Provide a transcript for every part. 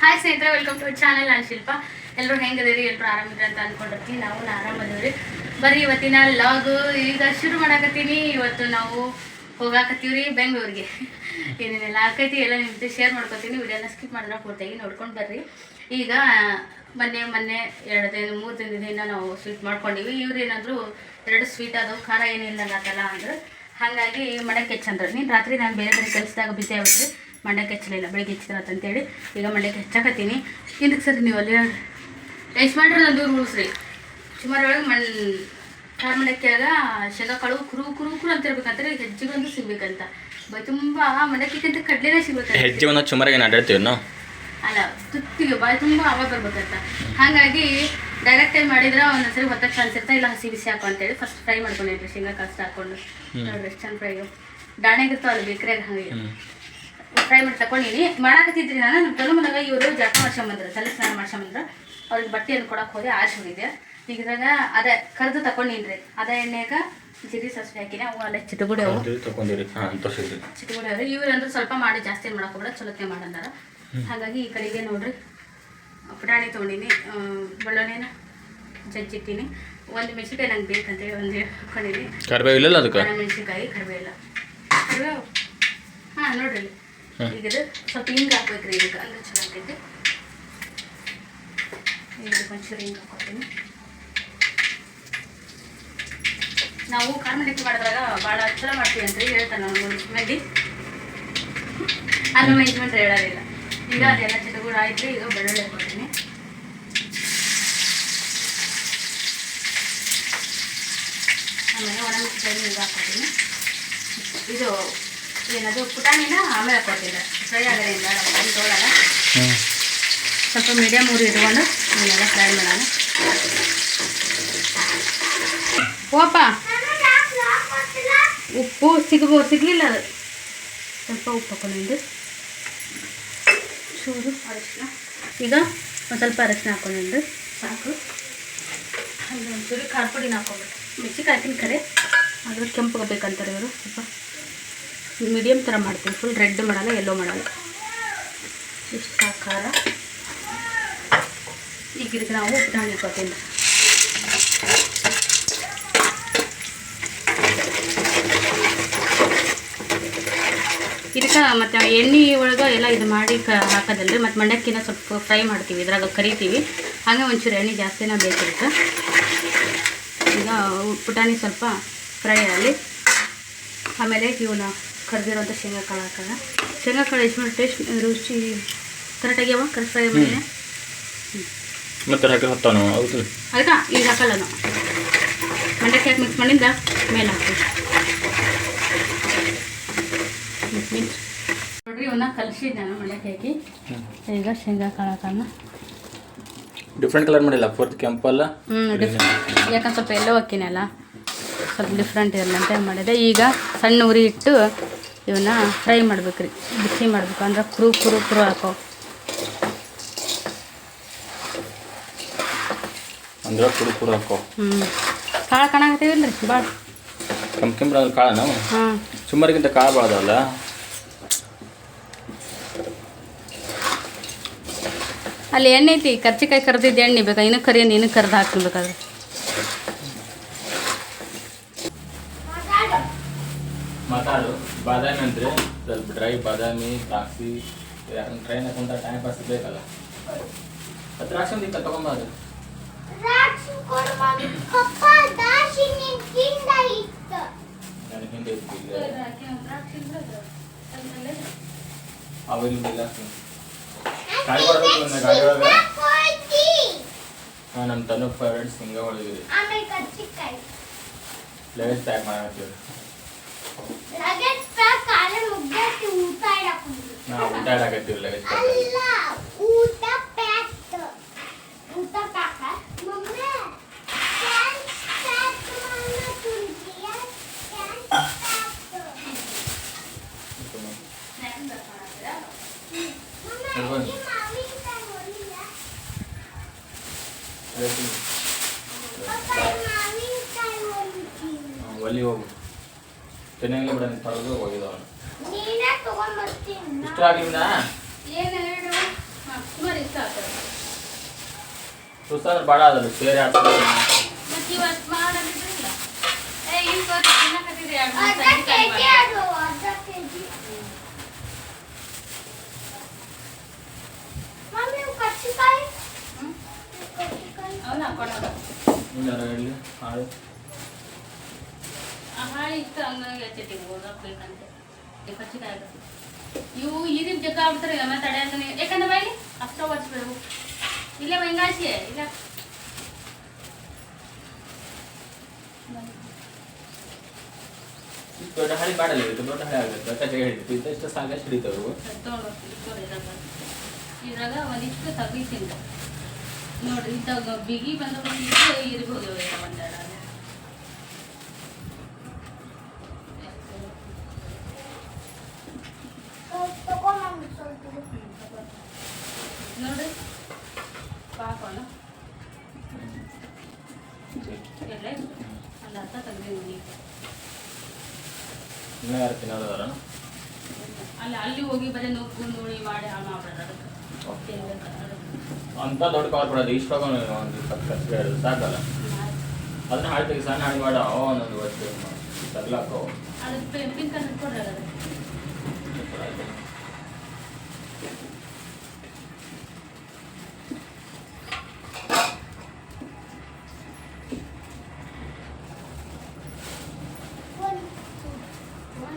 Hi ಸ್ನೇಹಿತರೆ welcome to channel ನಾನು ಶಿಲ್ಪ. ಎಲ್ಲರೂ ಹೆಂಗದಿರಿ ಎಲ್ಲರೂ ಆರಾಮಿದ್ರೆ ಅಂತ ಅನ್ಕೊಂಡಿರ್ತೀನಿ. ನಾವು ಆರಾಮದವ್ರಿ. ಬರೀ ಇವತ್ತಿನ ಲಾಗ್ ಈಗ ಶುರು ಮಾಡಾಕತ್ತೀನಿ. ಇವತ್ತು ನಾವು ಹೋಗಾಕತ್ತೀವ್ರಿ ಬೆಂಗಳೂರಿಗೆ. ಏನೇನೆಲ್ಲ ಆಕೈತಿ ಎಲ್ಲ ನಿಮ್ಮ ಜೊತೆ ಶೇರ್ ಮಾಡ್ಕೊತೀನಿ. ವಿಡಿಯೋನ ಸ್ಕಿಪ್ ಮಾಡಿದ್ರೆ ಪೂರ್ತಿಯಾಗಿ ನೋಡ್ಕೊಂಡು ಬರ್ರಿ. ಈಗ, ಮೊನ್ನೆ ಮೊನ್ನೆ, ಎರಡು ದಿನ, ಮೂರು ದಿನದಿಂದ ನಾವು ಸ್ವೀಟ್ ಮಾಡ್ಕೊಂಡಿವಿ. ಇವ್ರು ಏನಾದರೂ ಎರಡು ಸ್ವೀಟ್ ಅದು ಖಾರ ಏನಿಲ್ಲ ಅನ್ನತ್ತಲ್ಲ ಅಂದ್ರೆ. ಹಾಗಾಗಿ ಮಡಕ್ಕೆ ಚಂದ್ರ ನೀನು ರಾತ್ರಿ ನಾನು ಬೇರೆ ಬೇರೆ ಕೆಲಸದಾಗ ಬಿಸಿ ಆಗ್ಬಿಟ್ರಿ ಮಂಡಕ್ಕಿ ಹಚ್ಚಲಿಲ್ಲ ಬೆಳಗ್ಗೆ ಹೆಚ್ಚಿರತ್ತ ಅಂತೇಳಿ ಈಗ ಮಂಡಕ್ಕೆ ಹೆಚ್ಚಾಕತ್ತೀನಿ. ಹಿಂದಕ್ಕೆ ಸರಿ ನೀವು ಅಲ್ಲಿ ಟೇಸ್ಟ್ ಮಾಡ್ರಿ ನಂದು ದೂರ ಉಳಿಸ್ರಿ. ಸುಮಾರು ಒಳಗೆ ಮಣ್ ಖಾರ ಮಂಡಕ್ಕಿಯಾಗ ಶೇಂಗಾ ಕಾಳು ಕುರು ಕುರು ಕುರು ಅಂತ ಇರ್ಬೇಕಂತಾರೆ ಹೆಜ್ಜೆಗೊಂದು ಸಿಗ್ಬೇಕಂತ. ಬೈ ತುಂಬ ಮಂಡಕ್ಕಿಗಿಂತ ಕಡ್ಲೆನೇ ಸಿಗ್ಬೇಕು ಹೆಜ್ಜೆ ಒಂದು ಸುಮಾರು ಅಡ್ಡಾಡ್ತೀವಿ ನಾವು? ಅಲ್ಲ ತುತ್ತಿಗೆ ಬಾಯಿ ತುಂಬ ಆವಾಗ ಬರ್ಬೇಕಂತ. ಹಾಗಾಗಿ ಡೈರೆಕ್ಟ್ ಆಗಿ ಮಾಡಿದ್ರೆ ಒಂದೊಂದ್ಸರಿ ಹೊತ್ತಕ್ಕೆ ಇರ್ತಾ ಇಲ್ಲ ಹಸಿ ಬಿಸಿ ಹಾಕು ಅಂತೇಳಿ ಫಸ್ಟ್ ಫ್ರೈ ಮಾಡ್ಕೊಂಡಿದ್ರಿ ಶೇಂಗಾ ಕಾಸ್ಟ್ ಹಾಕೊಂಡು. ಎಷ್ಟು ಚಂದ ಫ್ರೈ ದಾಣೆಗಿರ್ತಾವಲ್ಲ ಬೇಕ್ರಿಯಾಗ ಹಾಗೆ. ಫ್ರೈ ಮಾಡಿ ತಗೊಂಡಿನಿ ಮಾಡಾಕತ್ತಿದ್ರಿ ನಾನು. ನಮ್ಮ ತಲೆ ಮನೆಗೆ ಇವರು ಜಳಕ ಮಾಡ್ಸ್ಕೊಂಬಂದ್ರು ತಲೆ ಸ್ನಾನ ಮಾಡ್ಸ್ಕೊಂಬಂದ್ರು. ಅವ್ರಿಗೆ ಬಟ್ಟೆಯನ್ನು ಕೊಡಕ್ಕೆ ಹೋದೆ ಆಶ್ ಹೋಗಿದ್ದೆ. ಈಗ ಇದ್ರಾಗ ಅದೇ ಕರೆದು ತಗೊಂಡಿನ್ರಿ ಅದೇ ಎಣ್ಣೆಗ ಜೀರಿಗೆ ಸಾಸಿವೆ ಹಾಕಿನಿ. ಅವು ಅಲ್ಲೇ ಚಿಟಗುಡಿ ಅವು ಚಿಟಗುಡಿ ಅವ್ರಿ. ಇವ್ರು ಅಂದ್ರೆ ಸ್ವಲ್ಪ ಮಾಡಿ ಜಾಸ್ತಿ ಮಾಡಕ್ಕೆ ಚಲೋತ್ನೆ ಮಾಡಂದಾರ. ಹಾಗಾಗಿ ಈ ಕಡೆಗೆ ನೋಡ್ರಿ. ಪುಟಾಣಿ ತೊಗೊಂಡಿನಿ. ಬೆಳ್ಳುಳ್ಳಿನ ಜಜ್ಜಿಟ್ಟಿನಿ. ಒಂದು ಮೆಣಸಿನ್ಕಾಯಿ ನಂಗೆ ಬೇಕಂತೇಳಿ ಒಂದು ಹಾಕೊಂಡಿನಿ ಕರಿಬೇವು ಇಲ್ಲ ಅದಕ್ಕೆ ಮೆಣಸಿನ್ಕಾಯಿ ಕರಿಬೇವು. ಹಾಂ ನೋಡ್ರಿ. ಇಲ್ಲಿ. ಈಗ ಇದು ಸ್ವಲ್ಪ ಹಿಂಗೆ ಹಾಕ್ಬೇಕ್ರಿ ಇದಕ್ಕೆ. ಅಂದ್ರೆ ಚಲೋ ಈಗ ಹಾಕೋತೀನಿ ನಾವು ಖಾರ ಮಾಡಿದಾಗ ಭಾಳ ಚಲೋ ಮಾಡ್ತೀವಿ ಅಂತ ಹೇಳ್ತಾನೆ ಒಂದು ಮಂದಿ ಅದು ಮೆಂಜ್ಮೆಂಟ್ ಹೇಳೋದಿಲ್ಲ. ಈಗ ಅದೆಲ್ಲ ಚಿಟಗುಡ ಆಯ್ತು, ಈಗ ಬೆಳ್ಳುಳ್ಳಿ ಹಾಕೋತೀನಿ ಆಮೇಲೆ ಒಣ ಮೆಣಸಿನ್ಕಾಯಿ ಈಗ ಹಾಕೋತೀನಿ ಇದು ಏನದು ಪುಟಾಣಿನ ಆಮೇಲೆ ಹಾಕೋತೀನಿ ಫ್ರೈ ಆಗೋದ್ರಿಂದ ಹ್ಞೂ ಸ್ವಲ್ಪ ಮೀಡಿಯಮ್ ಊರು ಇಟ್ಕೊಂಡು ಇವನ್ನೆಲ್ಲ ಫ್ರೈ ಮಾಡೋಣ. ಓಪ. ಉಪ್ಪು ಸಿಗ್ಬೋದು ಸಿಗಲಿಲ್ಲ ಅದು. ಸ್ವಲ್ಪ ಉಪ್ಪು ಹಾಕೊಂಡು ಚೂರು ಅರಶಿನ. ಈಗ ಒಂದು ಸ್ವಲ್ಪ ಅರಶಿನ ಹಾಕೊಂಡು ಸಾಕು. ಅಲ್ಲಿ ಒಂಚೂರು ಖಾರ ಪುಡಿನ ಹಾಕ್ಕೊಬೇಕು ಮೆಣಸಿನ್ಕಾಯಿ ಹಾಕಿನ ಕರೆ. ಅದ್ರ ಕೆಂಪು ಬೇಕಂತಾರೆ ಇವರು. ಸ್ವಲ್ಪ ಮೀಡಿಯಮ್ ಥರ ಮಾಡ್ತೀನಿ. ಫುಲ್ ರೆಡ್ ಮಾಡಲ್ಲ ಎಲ್ಲೋ ಮಾಡಲ್ಲ. ಇಷ್ಟು ಸಾಕಾರ. ಈಗ ಇದಕ್ಕೆ ನಾವು ಪುಟಾಣಿ ಹಾಕೋತೀನಿ ಇದಕ್ಕೆ ಮತ್ತು ಎಣ್ಣೆ ಒಳಗೆ ಎಲ್ಲ ಇದು ಮಾಡಿ ಕ ಹಾಕೋದಲ್ರಿ. ಮತ್ತು ಮಂಡಕ್ಕಿನ ಸ್ವಲ್ಪ ಫ್ರೈ ಮಾಡ್ತೀವಿ. ಇದ್ರಾಗ ಕರಿತೀವಿ. ಹಾಗೆ ಒಂಚೂರು ಎಣ್ಣೆ ಜಾಸ್ತಿನ ಬೇಕಿರುತ್ತೆ. ಈಗ ಪುಟಾಣಿ ಸ್ವಲ್ಪ ಫ್ರೈ ಆಗಲಿ. ಆಮೇಲೆ ಇವನ್ನ ಕರೆದಿರೋಂಥ ಶೇಂಗಾ ಕಾಳು ಹಾಕೋಣ. ಶೇಂಗಾ ಕಾಳು ಎಷ್ಟು ಮಾಡಿ ಟೇಸ್ಟ್ ರುಚಿ ಕರೆಕ್ಟಾಗ್ಯಾವ ಕರೆಕ್ಟ್ ಫ್ರೈ ಮಾಡಿದೆ ಮತ್ತೆ ಹಾಕಿ ಹತ್ತಾನು ಹೌದು. ಆಯ್ತಾ? ಈಗ ಹಾಕಲ್ಲ ನಾವು ಮಂಡಕ್ಕಿ ಹಾಕಿ ಮಿಕ್ಸ್ ಮಾಡಿಂದ ಮೇಲೆ ಹಾಕ್ತೀವಿ ನೋಡ್ರಿ ಇವನ್ನ ಕಲಸಿದ್ದೆ ನಾನು ಮಂಡಕ್ಕಿ ಹಾಕಿ. ಈಗ ಶೇಂಗಾ ಕಾಳು ಹಾಕೋಣ. ಡಿಫ್ರೆಂಟ್ ಕಲರ್ ಮಾಡಿಲ್ಲ ಫೋರ್ತ್ ಕೆಂಪಲ್ಲ ಹ್ಞೂ ಡಿಫ್ರೆಂಟ್ ಯಾಕಂದ್ರೆ ಸ್ವಲ್ಪ ಎಲ್ಲೋ ಹಾಕಿನಲ್ಲ ಸ್ವಲ್ಪ ಡಿಫ್ರೆಂಟ್ ಇರಲ್ಲ ಅಂತ ಮಾಡಿದೆ. ಈಗ ಸಣ್ಣ ಉರಿ ಇಟ್ಟು ಇವನ್ನ ಫ್ರೈ ಮಾಡ್ಬೇಕು ರೀ ಬಿಸಿ ಮಾಡ್ಬೇಕು. ಅಂದ್ರೆ ಕುರು ಕುರು ಕುರು ಹಾಕೋ. ಅಂದ್ರೆ ಕುರು ಕುರು ಹಾಕೋ. ಹ್ಞೂ ಕಾಳು ಕಾಣಾಕತ್ತೀವಿಲ್ಲ ರೀ ಭಾಳ ಕೆಂಪು ಕೆಂಪು ಕಾಳ ನಾವು? ಹಾಂ. ಸುಮಾರಿಗಿಂತ ಕಾಳು ಭಾಳ ಅದಾವಲ್ಲ? ಅಲ್ಲಿ ಎಣ್ಣೆ ಐತಿ. ಕರ್ಚಿಕಾಯಿ ಕರ್ದಿದ್ದು ಎಣ್ಣೆ ಬೇಕಾ? ಇನ್ನೂ ಕರಿಯನ್ನು ಇನ್ನೂ ಕರ್ದು ಹಾಕ್ಬೇಕಾದ್ರೆ ಮಾತಾಡು ಬಾದಾಮಿ ಅಂದ್ರೆ ಸ್ವಲ್ಪ ಡ್ರೈ ಬಾದಾಮಿ ದ್ರಾಕ್ಷಿ ಯಾಕಂದ್ರೆ ಟ್ರೈನ್ ಹಾಕೊಂಡ ಟೈಮ್ ಪಾಸ್ ಬೇಕಲ್ಲ ದ್ರಾಕ್ಷಿ ಒಂದು ಇತ್ತ ತಗೊಂಬಾರು ನನಗೆ ಹಿಂದೆ ಇತ್ತು ಅವರಿಲ್ಲ ಗಾಡಿ ಗಾಡಿ ಒಳಗೆ ಹಾಂ ನಮ್ಮ ತನು ಫೇವ್ರೇಟ್ ಸಿಂಗ ಲೆವೆಸ್ ಪ್ಯಾಕ್ ಮಾಡತ್ತೀವಿ ನಾವು ಊಟ ಇಡಾಕತ್ತೀವಿ ಲೆವೆಸ್ ಪ್ಯಾಕ್ ಊಟ ಪ್ಯಾಕ್. ಊಟ ಪ್ಯಾಕ್? ಮಮ್ಮಿ ಪ್ಯಾಕ್ ಮಾಡ ಪ್ಯಾಕ್. ಮಮ್ಮಿ ಪಪ್ಪ ಒಲಿ ಹೋಗು. ಚೆನ್ನಾಗಿಲ್ಲ ಬಿಡ ಪರದು ನೀನೇ ಇಷ್ಟ ಆಗಲಿಲ್ಲ ಏನು ಹೇಳು ಹಾಂ ಸುಮಾರು ಸುಸ್ತಾದ್ರೆ ಭಾಳ ಅದಲ್ಲ ಸೇರಿ ಆಗ್ತದೆ ಮತ್ತೆ ಇವತ್ತು ಮಾಡೋದಿದ್ರಿಲ್ಲ ಏ ಇಲ್ಲಿ ತೋರಿ ಇವು ಈರಿನ ಜಗ್ಗ ಆಗ್ಬಿಡ್ತಾರೆ ಮತ್ತೆ ತಡೆ ಅಂತ ನೀವು. ಯಾಕಂದ್ರೆ ಬೈಲಿ ಅಷ್ಟ ಒಚ್ಬಿಡ್ಬೇಕು ಇಲ್ಲೇ ಬೆಂಗಾಸಿ ಇಲ್ಲ. ದೊಡ್ಡ ಹಳಿ ಮಾಡಲ್ಲ ದೊಡ್ಡ ಹಳಿ ಆಗುತ್ತೆ ಅಂತ ಹೇಳಿದ್ವಿ ಸಾಗ ಹಿಡಿತವರು. ಇದ್ರಾಗ. ಒಂದಿಷ್ಟು ತಗೀತಿಂದ ನೋಡ್ರಿ ಇಂಥ ಬಿಗಿ ಬಂದ ಇರ್ಬೋದು ಒಂದೆರಡು. ಅಂತ ದೊಡ್ಡ ಕವರ್ ಕೊಡೋದು ಇಷ್ಟವಾಗ ಒಂದು ಇಪ್ಪತ್ತು ಖರ್ಚು ಹೇಳೋದು ಸಾಕಲ್ಲ ಅದನ್ನ ಹಾಳು ತೆಗಿ ಸಣ್ಣ ಹಾಳು ಮಾಡ ಅವ ಒಂದೊಂದು ವಸ್ತು ತಗ್ಲಾಕೋ ಅದಕ್ಕೆ ಪಿಂಕ್ ಕಲರ್ ಕೊಡ್ರಿ ಅದಕ್ಕೆ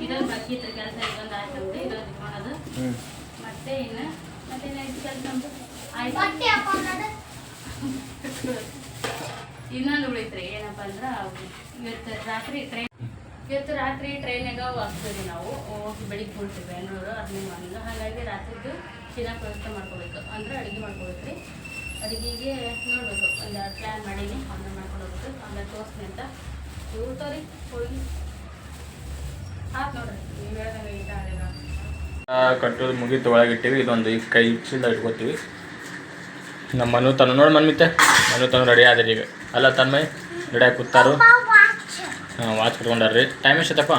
ಇದೊಂದು ಬಾಕಿ ಇತ್ತು ಕೆಲಸ ಇದೊಂದು ಆಯ್ತು ಅಂತ ಇದೊಂದು ಇಟ್ಕೊಳ್ಳೋದು ಹ್ಞೂ ಮತ್ತೆ ಇನ್ನು ಮತ್ತೆ ಏನಾಯ್ತು ಕೆಲಸ ನಮ್ದು ಆಯ್ತು ಬಟ್ಟೆ ಹಾಕೊಂಡದ ಇನ್ನೊಂದು ಉಳಿತ್ರಿ ಏನಪ್ಪ ಅಂದ್ರೆ ಇವತ್ತು ರಾತ್ರಿ ಟ್ರೈನ್ ಇವತ್ತು ರಾತ್ರಿ ಟ್ರೈನಾಗ ಹೋಗ್ತೀವಿ ನಾವು ಹೋಗಿ ಬೆಳಿಗ್ಗೆ ಹೊಳ್ತೀವಿ ಬೆಂಗಳೂರು ಹದಿನೈದು ಮಾರ್ನಿಂಗ್ ಹಾಗಾಗಿ ರಾತ್ರಿದ್ದು ತಿನ್ನಕ್ಕೆ ವ್ಯವಸ್ಥೆ ಮಾಡ್ಕೋಬೇಕು ಅಂದ್ರೆ ಅಡುಗೆ ಮಾಡ್ಕೋಬೇಕು ರೀ ಅಡುಗೆಗೆ ನೋಡ್ಬೇಕು ಒಂದು ಪ್ಲ್ಯಾನ್ ಮಾಡೀನಿ ಆಮೇಲೆ ಮಾಡ್ಕೊಂಡು ಹೋಗ್ಬೇಕು ಆಮೇಲೆ ತೋರಿಸ್ತೀನಿ ಅಂತ ಇವು ತೋರಿ ಹೋಗಿ ಆಯ್ತು ನೋಡ್ರಿ ನೀವು ಹೇಳ್ದಂಗೆ ಈಟ ಆಗಿಲ್ಲ ಕಟ್ಟೋದು ಮುಗಿತು ಒಳಗಿಟ್ಟಿವಿ ಇದೊಂದು ಈ ಕೈ ಚೀಲ ಇಟ್ಕೋತೀವಿ. ನಮ್ಮ ಮನು ನೋಡಿ ಮನ್ಮಿತ್ತೆ ಮನು ತನು ರೆಡಿ ಆದ್ರಿ ಈಗ. ಅಲ್ಲ ತನ್ಮಯ್ ರೆಡಿ ಆಗಿ ಕೂತಾರು. ವಾಚ್ ಹಾಂ ವಾಚ್ ಕಟ್ಕೊಂಡಾರ್ರಿ. ಟೈಮ್ ಎಷ್ಟಪ್ಪ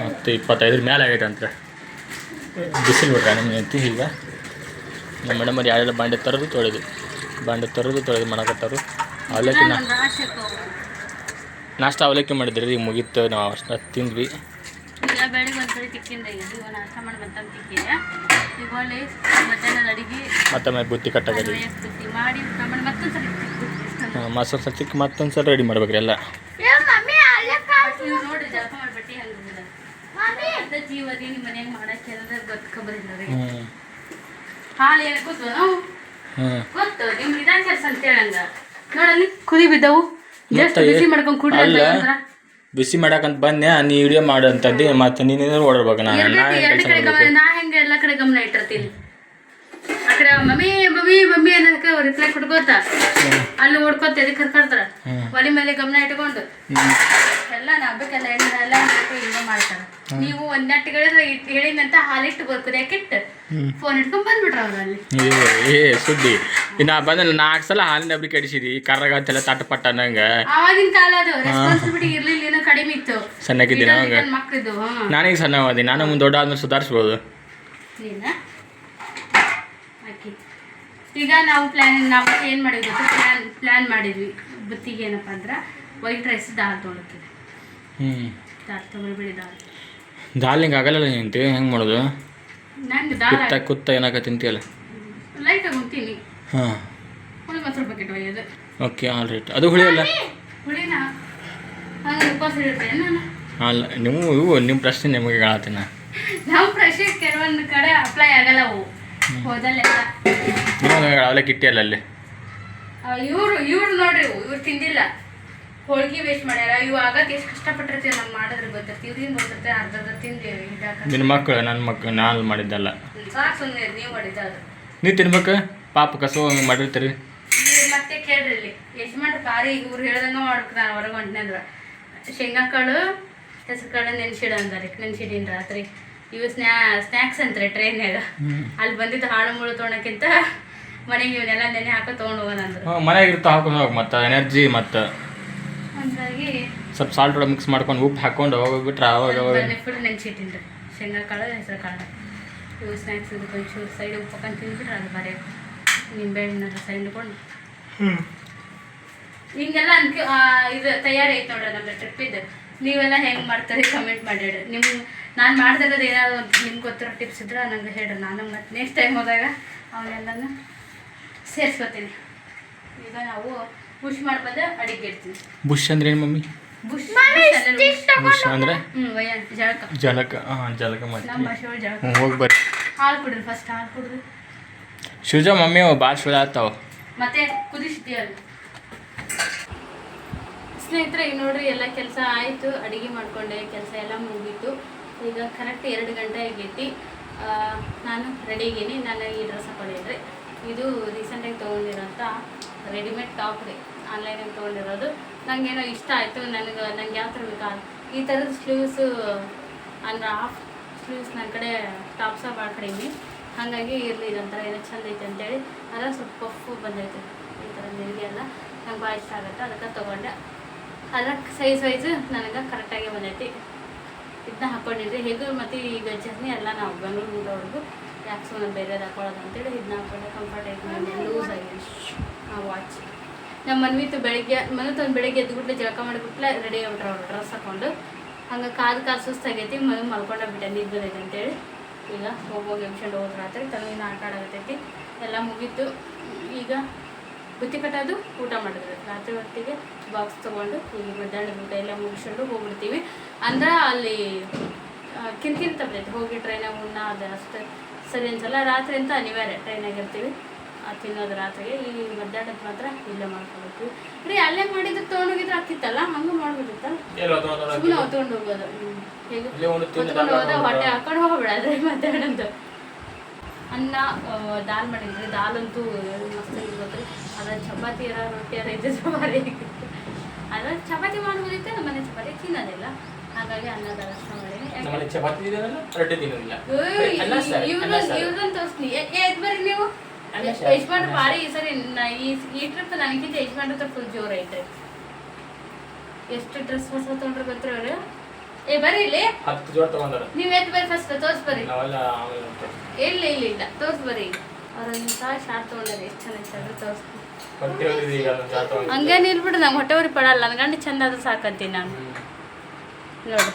ಹತ್ತು ಇಪ್ಪತ್ತೈದ್ರ ಮೇಲೆ ಆಗೈತೆ ಅಂತ ಬಿಸಿಲು ಬಿಡ್ರಿ ನಮ್ಗೆ ಹೆಂಡತಿ ಈಗ. ನಮ್ಮ ಮೇಡಮ್ ಅವ್ರು ಯಾರೆಲ್ಲ ಬಾಂಡೆ ತರೋದು ತೊಳೆದು ಬಾಂಡೆ ತರೋದು ತೊಳೆದು ಮಾಡಕತ್ತಾರು ಅವಲಕ್ಕಿ ನಾ ನಾನು ರಾಶಕ್ಕೆ ಹೋಗ್ಬೇಕು ನಾಷ್ಟ ಅವಲಕ್ಕಿ ಮಾಡಿದ್ರಿ ಈಗ ಮುಗೀತು ನಾವು ಅಷ್ಟು ತಿಂದ್ವಿ. ಇಲ್ಲ ಬೆಳಿಗ್ಗೆ ಒಂದ್ಸರಿ ತಿಕ್ಕಿಂದ ಈಗ ಈಗ ನಾಷ್ಟ ಮಾಡಿ ಬಂತಂದು ತಿಕ್ಕಿದೆ ಈಗ ಒಳ್ಳೆ ಮಧ್ಯಾಹ್ನದ ಅಡಿಗೆ ಮತ್ತೊಮ್ಮೆ ಬುತ್ತಿ ಕಟ್ಟಾಗದಿ ಬುತ್ತಿ ಮಾಡಿ ಊಟ ಮಾಡಿ. ಮತ್ತೊಂದ್ಸರಿ ತಿಕ್ಕಿಬಿಡ್ತೀವಿ ಮಸಾಲೆ ಸಲ ತಿಕ್ಕಿ ಮತ್ತೊಂದು ಸಲ ರೆಡಿ ಮಾಡ್ಬೇಕ್ರಿ ಎಲ್ಲ. ಏ ಮಮ್ಮಿ ಅಲ್ಲೇ ಕಾಲ್ ನೀವು ನೋಡಿ ಜಳಕ ಮಾಡಿ ಬಟ್ಟೆ ಮಮ್ಮಿ. ಅಂತ ಜೀವದಿ ನಿಮ್ಮ ಮನ್ಯಾಗ ಮಾಡಕ್ಕೆ ಅಂದ್ರೆ ಗೊತ್ಕೊಬರಿಲ್ಲ ರೀ. ಹ್ಞೂ ಹಾಲು ಏನು ಗೊತ್ತು ನಾವು ಹ್ಞೂ ಗೊತ್ತು ನಿಮ್ಗೆ ಇದ ಕೆಲಸ ಅಂತ ಹೇಳಂಗ ನೋಡಲ್ಲಿ ಕುದಿ ಬಿದ್ದವು. ಜಸ್ಟ್ ಬಿಸಿ ಮಾಡ್ಕೊಂಡು ಕುಡ್ರಿ ಅಂತ ಅಲ್ಲ. ಹೇಳ್ತಾರ. ಬಿಸಿ ಮಾಡಕಂತ ಬಂದೆ ನೀ ವಿಡಿಯೋ ಮಾಡಂತದ್ದಿ ಮತ್ತೆ ನೀನೇನಾದ್ರು ಓಡಾಡ್ಬೇಕು ನಾನು ನಾ ಎರಡು ಕಡೆ ಗಮನ ನಾ ಹೆಂಗೆ ಎಲ್ಲ ಕಡೆ ಗಮನ ಇಟ್ಟಿರ್ತೀನಿ. ಆ ಕಡೆ ಮಮ್ಮಿ ಮಮ್ಮಿ ಮಮ್ಮಿ ಅನ್ನೋದಕ್ಕೆ ರಿಪ್ಲೈ ಕೊಡ್ಕೋತ ಅಲ್ಲಿ ಓಡ್ಕೋತ ಎದಕ್ಕೆ ಕರ್ಕೊಳ್ತಾರ ಹ್ಮ್. ಒಲಿ ಮೇಲೆ ಗಮನ ಇಟ್ಕೊಂಡು. ಎಲ್ಲ ನಾಬೇಕೆಲ್ಲ ಹೆಣ್ಣು ಎಲ್ಲ ಮಾಡ್ತಾರ ನೀವು ಒಂದಟ್ಟು ನೆಟ್ಟಿಗಳಿದ್ರೆ ಹೇಳಿದಂತ ಹಾಲಿಟ್ಟು ಬರ್ಕೋದ್ಯಾಕಿಟ್ಟು ಫೋನ್ ಇಟ್ಕೊಂಡ್ ಬಂದ್ಬಿಟ್ರ ಅಲ್ಲಿ. ಏ ಸುದ್ದಿ. ಇನ್ನ ಬಂದ ನಾಲ್ಕ ಸಲ ಹಾಲಿನ ಡಬ್ರಿ ಕಡಿಸಿದಿ ಕರ್ರಗಂತೆಲ್ಲ ತಟ್ಟ ಪಟ್ಟ ಅನ್ನಂಗ ಆವಾಗಿನ ಕಾಲ ಅದು ರೆಸ್ಪಾನ್ಸಿಬಿಲಿಟಿ ಇರ್ಲಿಲ್ಲ ಏನೋ ಕಡಿಮೆ ಇತ್ತು. ಸಣ್ಣಗಿದ್ದೀನಿ ಅವಾಗ? ಮಕ್ಕಳಿದ್ದು ಹಾ. ನಾನೀಗ ಸಣ್ಣವಾದಿ ನಾನು ಮುಂದೆ ದೊಡ್ಡ ಆದ್ಮೇಲೆ ಸುಧಾರಿಸ್ಬೋದು. ನೀನ? ಈಗ ನಾವು ಪ್ಲ್ಯಾನ್ ನಾವು ಏನು ಮಾಡಿದ್ವಿ ಪ್ಲ್ಯಾನ್ ಪ್ಲ್ಯಾನ್ ಮಾಡಿದ್ವಿ. ಬುತ್ತಿಗೆ ಏನಪ್ಪ ಅಂದ್ರೆ ವೈಟ್ ರೈಸ್ ದಾಲ್ ತೊಗೊಳ್ತೀವಿ ಹ್ಞೂ ದಾಲ್ ತೊಗೊಳ್ಬೇಡಿ ದಾಲ್. ದಾಲ್ ಹಿಂಗೆ ಆಗಲ್ಲ ನಿಂತಿ? ಹೆಂಗೆ ಮಾಡೋದು? ಕುತ್ತ ಕುತ್ತ ಏನಾಗ ತಿಂತೀಯಲ್ಲ? ಹಾಂ. ಹುಳಿ ಮೊಸರು ಪ್ಯಾಕೆಟ್ ಒಯ್ಯೋದು. ಓಕೆ ಆಲ್ ರೈಟ್ ಅದು ಹುಳಿನ? ಹಂಗೆ ಉಪವಾಸ ಇರ್ತೇನೆ ನಾನು ಅಲ್ಲ ನೀವು ಇವು ನಿಮ್ಮ ಪ್ರಶ್ನೆ ನಿಮಗೆ ಹೇಳತ್ತೀನಿ. ನಾವು ಪ್ರಶ್ನೆ ಕೆಲವೊಂದು ಕಡೆ ಅಪ್ಲೈ ಆಗಲ್ಲ ಅವು. ಹೋದಲ್ಲೆಲ್ಲ. ಅವಲಕ್ಕಿ ಇಟ್ಟಿಯಲ್ಲ ಅಲ್ಲಿ? ಇವರು ಇವ್ರು ನೋಡ್ರಿ ಇವ್ರು ತಿಂದಿಲ್ಲ. ಹೋಳ್ಗಿ ವೇಸ್ಟ್ ಮಾಡ್ಯಾರ. ಇವು ಆಗಕ್ಕೆ ಎಷ್ಟು ಕಷ್ಟಪಟ್ಟಿರ್ತೀವಿ ನಮ್ಗೆ ಮಾಡಿದ್ರೆ ಗೊತ್ತಿರ್ತೀವಿ ಇವ್ರಿಂದ ಗೊತ್ತಿರ್ತೀವಿ ಅರ್ಧ ಅರ್ಧ ತಿಂದೇವೆ ನಿನ್ನ ಮಕ್ಕಳು ನನ್ನ ಮಕ್ಕಳು ನಾನು ಮಾಡಿದ್ದಲ್ಲ. ಸಾಕು ಸುಮ್ಮನೆ ನೀವು ಮಾಡಿದ್ದ ಅದು. ನೀವು ತಿನ್ಬೇಕು. ಪಾಪ ಕಸು ಮಾಡಿರ್ತೀರಿ. ಮತ್ತೆ ಕೇಳ್ರಿ ಇಲ್ಲಿ. ಯಜಮಾನ್ರು ಪಾರಿ ಇವ್ರು ಹೇಳ್ದಂಗ ಮಾಡ್ಬೇಕು ನಾನು ಹೊರಗೆ ಹೊಂಟ್ನೆ ಅಂದ್ರೆ. ಶೇಂಗಾ ಕಾಳು ಹೆಸರು ಕಾಳು ನೆನ್ಸಿಡ ಅಂದಾರೆ ನೆನ್ಸಿಡೀನಿ ರಾತ್ರಿ. ಇವು ಸ್ನ್ಯಾ ಸ್ನ್ಯಾಕ್ಸ್ ಅಂತಾರೆ ಟ್ರೈನ್ಯಾಗ ಅಲ್ಲಿ ಬಂದಿದ್ದು ಹಾಳು ಮುಳು ತೊಗೊಳಕ್ಕಿಂತ ಮನೆಗೆ ಇವನ್ನೆಲ್ಲ ನೆನೆ ಹಾಕೋ ತೊಗೊಂಡು ಹೋಗೋಣ ಅಂದ್ರೆ. ಮನೆಗೆ ಇರ್ತಾ ಹಾಕೊಂಡು ಹೋಗಿ ಮತ್ತೆ ಎನರ್ಜಿ ಮತ್ತು. ಹಂಗಾಗಿ ಸ್ವಲ್ಪ ಸಾಲ್ಟ್ ಒಳಗೆ ಮಿಕ್ಸ್ ಮಾಡ್ಕೊಂಡು ಉಪ್ಪು ಹಾಕೊಂಡು ಹೋಗ್ಬಿಟ್ರೆ ಅವಾಗ ಅವಾಗ ಫುಲ್ ನೆನ್ಸಿಟ್ಟಿನ್ರಿ ಶೇಂಗಾ ಕಾಳು ಹೆಸರು ಕಾಳು ಇವು ಸ್ನ್ಯಾಕ್ಸ್ ಇದಕ್ಕೆ ಒಂಚೂರು ಸೈಡ್ ಉಪ್ಪಕ್ಕಂತ ತಿಂದ್ಬಿಟ್ರೆ ಅದು ಬರೀ ನಿಂಬೆಹಣ್ಣು ರಸ ಹಿಡ್ಕೊಂಡು ಹಿಂಗೆಲ್ಲ ಅನ್ಕ ಇದು ತಯಾರಿ ಐತೆ ನೋಡ್ರಿ ನಮ್ಮ ಟ್ರಿಪ್ ಇದು. ನೀವೆಲ್ಲ ಹೆಂಗೆ ಮಾಡ್ತಾರೆ ಕಮೆಂಟ್ ಮಾಡಿ ನಿಮ್ಮ ನಾನು ಮಾಡ್ದಿರೋದು ಏನಾದ್ರು ನಿಮ್ಗೆ ಗೊತ್ತಿರೋ ಟಿಪ್ಸ್ ಇದ್ರೆ ನಂಗೆ ಹೇಳ್ರಿ. ನಾನು ಮತ್ತೆ ನೆಕ್ಸ್ಟ್ ಟೈಮ್ ಹೋದಾಗ ಅವನ್ನೆಲ್ಲನೂ ಸೇರಿಸ್ಕೊತೀನಿ. ಈಗ ನಾವು ಬುಷ್ ಮಾಡ್ಬಂದ ಬಂದು ಅಡಿಗೆ ಇಡ್ತೀನಿ. ಬುಷ್ ಅಂದ್ರೆ ಏನು ಮಮ್ಮಿ? ಬುಷ್ ಬುಷ್ ಅಂದ್ರೆ? ಜಳಕ. ಜಲಕ ಹಾಂ ಮಾಡ್ತೀವಿ. ಜಳಕ. ಹ್ಞೂ ಹೋಗಿ ಬರ್ರಿ. ಹಾಲು ಕುಡ್ರಿ ಫಸ್ಟ್ ಹಾಲು ಕುಡ್ರಿ. ಶುಜ ಮಮ್ಮಿ ಅವು ಭಾಳ ಶುಜ ಆಗ್ತಾವ. ಮತ್ತೆ ಕುದಿಸ್ತೀಯಲ್ಲ ಸ್ನೇಹಿತರೆ ಈಗ ನೋಡ್ರಿ ಎಲ್ಲ ಕೆಲಸ ಆಯಿತು. ಅಡುಗೆ ಮಾಡ್ಕೊಂಡೆ ಕೆಲಸ ಎಲ್ಲ ಮುಗೀತು. ಈಗ ಕರೆಕ್ಟ್ ಎರಡು ಗಂಟೆ ಆಗೈತಿ. ನಾನು ರೆಡಿ ಆಗೀನಿ. ನಾನು ಈ ಡ್ರೆಸ್ ಹಾಕೊಂಡಿದ್ರಿ ಇದು ರೀಸೆಂಟಾಗಿ ತೊಗೊಂಡಿರೋಂಥ ರೆಡಿಮೇಡ್ ಟಾಪ್ ರೀ ಆನ್ಲೈನಲ್ಲಿ ತೊಗೊಂಡಿರೋದು. ಏನೋ ಇಷ್ಟ ಆಯಿತು. ನನಗೆ, ನಂಗೆ ಯಾವ ಥರ ಬೇಕಾ? ಈ ಥರದ ಸ್ಲೀವ್ಸು ಅಂದ್ರೆ ಹಾಫ್ ಸ್ಲೀವ್ಸ್ ನನ್ನ ಕಡೆ ಟಾಪ್ಸ ಭಾಳ ಕಡಿಮೆ ಹಾಗಾಗಿ ಇರಲಿ, ಇದೊಂಥರ ಏನೋ ಚಂದ ಐತೆ ಅಂತೇಳಿ. ಅದ್ರ ಸ್ವಲ್ಪ ಪಫು ಬಂದೈತೆ. ಈ ಥರ ಎಲ್ಲ ನಂಗೆ ಭಾಳ ಇಷ್ಟ ಆಗುತ್ತೆ. ಅದಕ್ಕೆ ತೊಗೊಂಡೆ. ಅದ್ರ ಸೈಜ್ ವೈಸ್ ನನಗೆ ಕರೆಕ್ಟಾಗಿ ಬಂದೈತಿ. ಇದನ್ನ ಹಾಕ್ಕೊಂಡಿದ್ದೆ ಹೇಗೂ ಮತ್ತು ಈಗ ಚಟ್ನಿ ಎಲ್ಲ ನಾವು ಬೆಂಗಳೂರಿನವರೆಗೂ ಯಾಕೆ ನಾನು ಬೇರೆದು ಹಾಕೊಳ್ಳೋದು ಅಂತೇಳಿ ಇದನ್ನ ಹಾಕೊಂಡೆ ಕಂಫರ್ಟ್ ಲೂಸ್ ಆಗಿದೆ ಆ ವಾಚ್ ನಮ್ಮ ಮನ್ವಿತ್ತು ಬೆಳಗ್ಗೆ ಮನತ್ ಬೆಳಗ್ಗೆ ಬೆಳಿಗ್ಗೆ ಎದ್ಬಿಟ್ಲೆ ಜಳಕ ಮಾಡಿಬಿಟ್ಲೆ ರೆಡಿ ಆಗ್ಬಿಟ್ರೆ ಅವ್ರು ಡ್ರೆಸ್ ಹಾಕೊಂಡು. ಹಂಗೆ ಕಾದು ಕಾಲು ಸುಸ್ತಾಗೈತಿ ಮನೆ ಮಲ್ಕೊಂಡ ಬಿಟ್ಟೆ ನಿದ್ದೆ ಅಂತೇಳಿ. ಈಗ ಹೋಗೋಗಿ ಎಬ್ಸ್ಕೊಂಡು ಹೋದ್ರೆ ರಾತ್ರಿ ತನಗಿನ ಆಟ ಆಡಾಗತ್ತೈತಿ ಎಲ್ಲ ಮುಗೀತು. ಈಗ ಬುತ್ತಿ ಕಟ್ಟೋದು, ಊಟ ಮಾಡಿದ್ರೆ ರಾತ್ರಿ ಹೊತ್ತಿಗೆ ಬಾಕ್ಸ್ ತೊಗೊಂಡು, ಈಗ ಮಧ್ಯಾಹ್ನ ಊಟ ಎಲ್ಲ ಮುಗಿಸ್ಕೊಂಡು ಹೋಗ್ಬಿಡ್ತೀವಿ. ಅಂದ್ರೆ ಅಲ್ಲಿ ಕಿರಿಕಿರಿ ತಪ್ಪೈತೆ ಹೋಗಿ ಟ್ರೈನಾಗ ಉಣ್ಣ ಅದು ಅಷ್ಟು. ಸರಿ ಅನ್ಸಲ್ಲ ರಾತ್ರಿ ಅಂತ ಅನಿವಾರ್ಯ. ಟ್ರೈನಾಗಿರ್ತೀವಿ ಆ ತಿನ್ನೋದು ರಾತ್ರಿಗೆ ಈ ಮಧ್ಯಾಹ್ನಕ್ಕೆ ಮಾತ್ರ ಇಲ್ಲೇ ಮಾಡ್ಕೊಬೇಕು ರೀ ಅಲ್ಲೇ ಮಾಡಿದ್ರೆ ತೊಗೊಂಡೋಗಿದ್ರೆ ಆಗ್ತಿತ್ತಲ್ಲ ಹಂಗೂ ಮಾಡ್ಬಿಡುತ್ತೆ ಸುಮ್ಮನೆ ತೊಗೊಂಡು ಹೋಗೋದು. ಹೇಗೆ? ಹೊತ್ಕೊಂಡು ಡಬ್ಬ ಹೊಟ್ಟೆ ಹಾಕೊಂಡು ಹೋಗ್ಬಿಡೋದು ಮಧ್ಯಾಹ್ನದ್ದು ಅನ್ನ ದಾಲ್ ಮಾಡಿದ್ರಿ ದಾಲ್ ಅಂತೂ ಮಸ್ತ್ ಇರ್ಬೋದ್ರಿ ಅದ್ರ ಚಪಾತಿ ಯಾರ ರೊಟ್ಟಿ ಯಾರ ಭಾರಿ. ಆಗಿತ್ತು ಅದ್ರ ಚಪಾತಿ ಮಾಡ್ಬೋದಿತ್ತು ನಮ್ಮ ಮನೆ ಚಪಾತಿ ತಿನ್ನೋದಿಲ್ಲ. ಹಾಗಾಗಿ ಅನ್ನ ದಾಲ್ ಅಷ್ಟ ಮಾಡೀನಿ ಯಾಕೆ- ನಮ್ಮಲ್ಲಿ ಚಪಾತಿ ತಿನ್ನೋದಿಲ್ಲ ರೊಟ್ಟಿ ತಿನ್ನೋದಿಲ್ಲ ಏಯ್, ಅನ್ನ ಸಾರು, ಅನ್ನ ಸಾರು. ಇವ್ರನ್ನ ತೋರಿಸ್ನಿ ಎದ್ ಬರ್ರಿ ನೀವು. ಸಾರು. ಯಜಮಾನ್ರು ಭಾರಿ ಈ ಸರಿ. ನ- ಈ ಈ ಟ್ರಿಪ್ ನನಗಿಂತ ಯಜಮಾನ್ರ ಫುಲ್ ಜೋರ್ ಐತೆ ಎಷ್ಟು ಡ್ರೆಸ್ ಹೊಸ ತೊಗೊಂಡ್ರೆ ಗೊತ್ತಿರ ಅವ್ರು? ಏ ಬರ್ರಿ ಇಲ್ಲಿ. ಹತ್ತು ಜೋಡ ತಗೊಂಡಾರ ನೀವ್ ಎದ್ ಬರ್ರಿ ಫಸ್ಟ್ ತೋರ್ಸ್ ಬರ್ರಿ. ನಾವೆಲ್ಲ ಆಮೇಲೆ ನೋಡ್ತೇವೆ. ಇಲ್ಲ ಇಲ್ಲ ಇಲ್ಲ. ತೋರ್ಸ್ ಬರ್ರಿ ಅವ್ರ ಸಹ ಶಾರ್ಟ್ ತೊಗೊಂಡ್ರಿ ಎಷ್ಟು ಚೆನ್ನಾಗಿ ತೋರ್ಸ್ ತೋರಿಸ್ತೀನಿ. ಹೊಟ್ಟೆ ಹೋಗಿದೆ ಈಗ ಅದನ್ನ ಚಾ ತಗೊಂಡು. ಹಂಗೆ ನಿಲ್ಬಿಡು ನಂಗೆ ಹೊಟ್ಟೆ ಉರಿ ಪಡಲ್ಲ. ನನ್ನ ಗಂಡ ಚಂದ ಸಾಕಂತೀನಿ ನಾನು. ಹ್ಮ್. ನೋಡು.